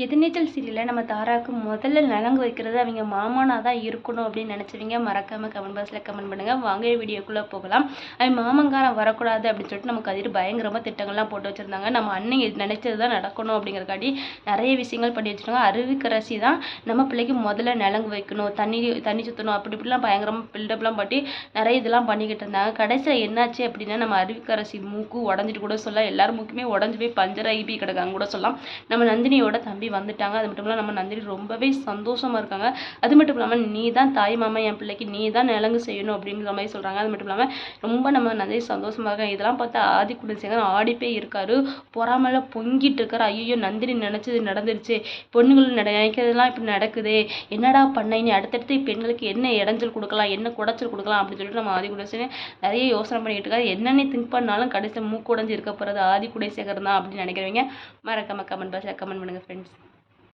எதிர்நீச்சல் சீரியலில் நம்ம தாராவுக்கு முதல்ல நலங்கு வைக்கிறது அவங்க மாமானாக தான் இருக்கணும் அப்படின்னு நினச்சவங்க. மறக்காமல் கமெண்ட் பாக்ஸில் கமெண்ட் பண்ணுங்கள் வாங்க வீடியோக்குள்ளே போகலாம். அவன் மாமங்காரன் வரக்கூடாது அப்படின்னு சொல்லிட்டு நம்ம கதிர் பயங்கரமாக திட்டங்கள்லாம் போட்டு வச்சுருந்தாங்க. நம்ம அண்ணன் இது தான் நடக்கணும் அப்படிங்கிறக்காட்டி நிறைய விஷயங்கள் பண்ணி வச்சுருக்காங்க. அருவிக்கரசி தான் நம்ம பிள்ளைக்கு முதல்ல நலங்கு வைக்கணும். தண்ணி தண்ணி சுற்றணும் அப்படி இப்படிலாம் பயங்கரமாக பில்டப்லாம் பண்ணி நிறைய இதெல்லாம் பண்ணிக்கிட்டு இருந்தாங்க. கடைசியில் என்னாச்சு அப்படின்னா நம்ம அருவிக்கரசி மூக்கு உடஞ்சிட்டு கூட சொல்லலாம். எல்லாரும் மூக்குமே உடஞ்சி போய் பஞ்சராகி போய் கிடக்காங்க கூட சொல்லலாம். நம்ம நந்தினியோட தம்பி வந்துட்டாங்க. அது மட்டும் இல்லாமல் நம்ம நந்தினி ரொம்பவே சந்தோஷமாக இருக்காங்க. அது மட்டும் இல்லாமல் நீ தான் தாய் மாமா என் பிள்ளைக்கு நீ தான் நிலங்கு செய்யணும் அப்படிங்கிற மாதிரி சொல்கிறாங்க அது மட்டும் இல்லாமல் ரொம்ப நம்ம நந்தினி சந்தோஷமாக இருக்காங்க. இதெல்லாம் பார்த்தா ஆதி குடிசேகர் ஆடி போய் இருக்காரு. பொறாமல பொங்கிட்டு இருக்காரு. ஐயோ நந்தினி நினச்சது நடந்துருச்சு. பொண்ணுங்கள் நினைக்கிறதுலாம் இப்படி நடக்குது. என்னடா பண்ண? இனி அடுத்தடுத்து பெண்களுக்கு என்ன இடைஞ்சல் கொடுக்கலாம்? என்ன குடைச்சல் கொடுக்கலாம்? அப்படின்னு சொல்லிட்டு நம்ம ஆதி குடிசேகர் நிறைய யோசனை பண்ணிட்டு இருக்காரு. என்னென்ன திங்க் பண்ணாலும் கடைசியில் மூக்குடைஞ்சு இருக்க போகிறது ஆதி குடிசேகர் தான் அப்படின்னு நினைக்கிறவங்க மறக்காம கமெண்ட் பாக்ஸில் கமெண்ட் பண்ணுங்கள் ஃப்ரெண்ட்ஸ்